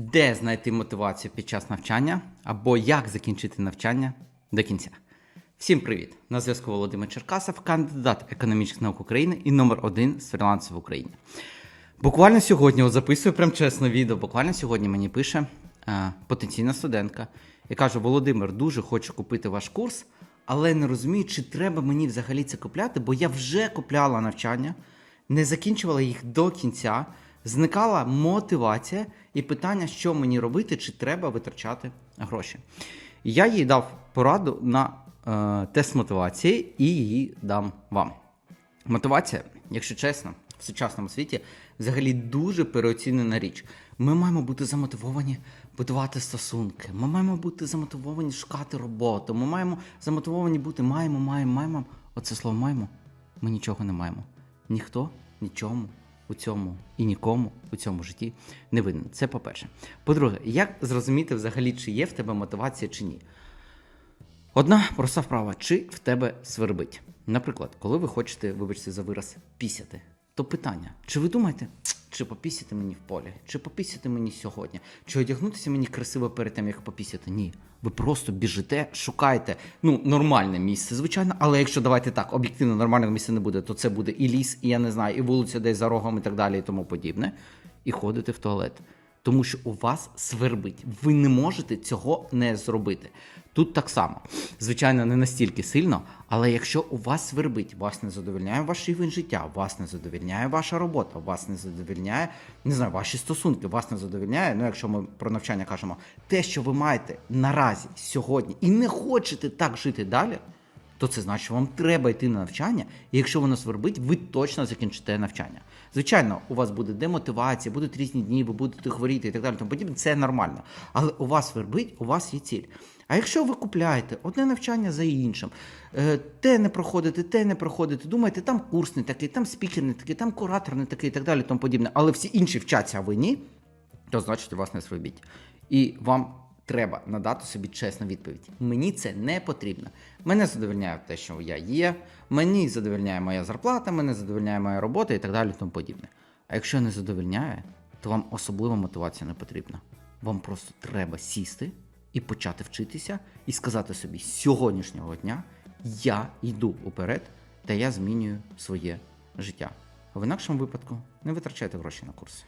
де знайти мотивацію під час навчання або як закінчити навчання до кінця. Всім привіт! На зв'язку Володимир Черкасов, кандидат економічних наук України і номер один з фрілансу в Україні. Буквально сьогодні, от записую прям чесно відео. Буквально сьогодні мені пише е, потенційна студентка і каже: Володимир, дуже хочу купити ваш курс, але не розумію, чи треба мені взагалі це купляти, бо я вже купляла навчання, не закінчувала їх до кінця. Зникала мотивація і питання, що мені робити, чи треба витрачати гроші. Я їй дав пораду на е, тест мотивації і її дам вам. Мотивація, якщо чесно, в сучасному світі взагалі дуже переоцінена річ. Ми маємо бути замотивовані будувати стосунки. Ми маємо бути замотивовані шукати роботу. Ми маємо замотивовані бути маємо, маємо, маємо. Оце слово маємо. Ми нічого не маємо. Ніхто нічому у цьому і нікому у цьому житті не винен. Це по-перше. По-друге, як зрозуміти взагалі, чи є в тебе мотивація чи ні? Одна проста вправа, чи в тебе свербить. Наприклад, коли ви хочете, вибачте за вираз, пісяти, то питання: чи ви думаєте, чи попісяти мені в полі, чи попісяти мені сьогодні, чи одягнутися мені красиво перед тим, як попісяти? Ні. Ви просто біжите, шукаєте ну, нормальне місце, звичайно, але якщо давайте так, об'єктивно нормального місця не буде, то це буде і ліс, і я не знаю, і вулиця десь за рогом, і так далі, і тому подібне. І ходите в туалет. Тому що у вас свербить. Ви не можете цього не зробити. Тут так само. Звичайно, не настільки сильно, але якщо у вас свербить, вас не задовольняє ваш рівень життя, вас не задовольняє ваша робота, вас не задовольняє, не знаю, ваші стосунки, вас не задовольняє. Ну, якщо ми про навчання кажемо, те, що ви маєте наразі сьогодні, і не хочете так жити далі, то це значить, що вам треба йти на навчання, і якщо воно свербить, ви точно закінчите навчання. Звичайно, у вас буде демотивація, будуть різні дні, ви будете хворіти і так далі. Тому подібне, це нормально. Але у вас свербить, у вас є ціль. А якщо ви купляєте одне навчання за іншим, е, те не проходите, те не проходите, думаєте, там курс не такий, там спікер не такий, там куратор не такий і так далі, тому подібне, але всі інші вчаться, а ви ні, то значить у вас не свербить. І вам треба надати собі чесну відповідь. Мені це не потрібно. Мене задовольняє те, що я є, мені задовольняє моя зарплата, мене задовольняє моя робота і так далі, тому подібне. А якщо не задовольняє, то вам особлива мотивація не потрібна. Вам просто треба сісти і почати вчитися, і сказати собі, з сьогоднішнього дня я йду уперед та я змінюю своє життя. В інакшому випадку не витрачайте гроші на курси.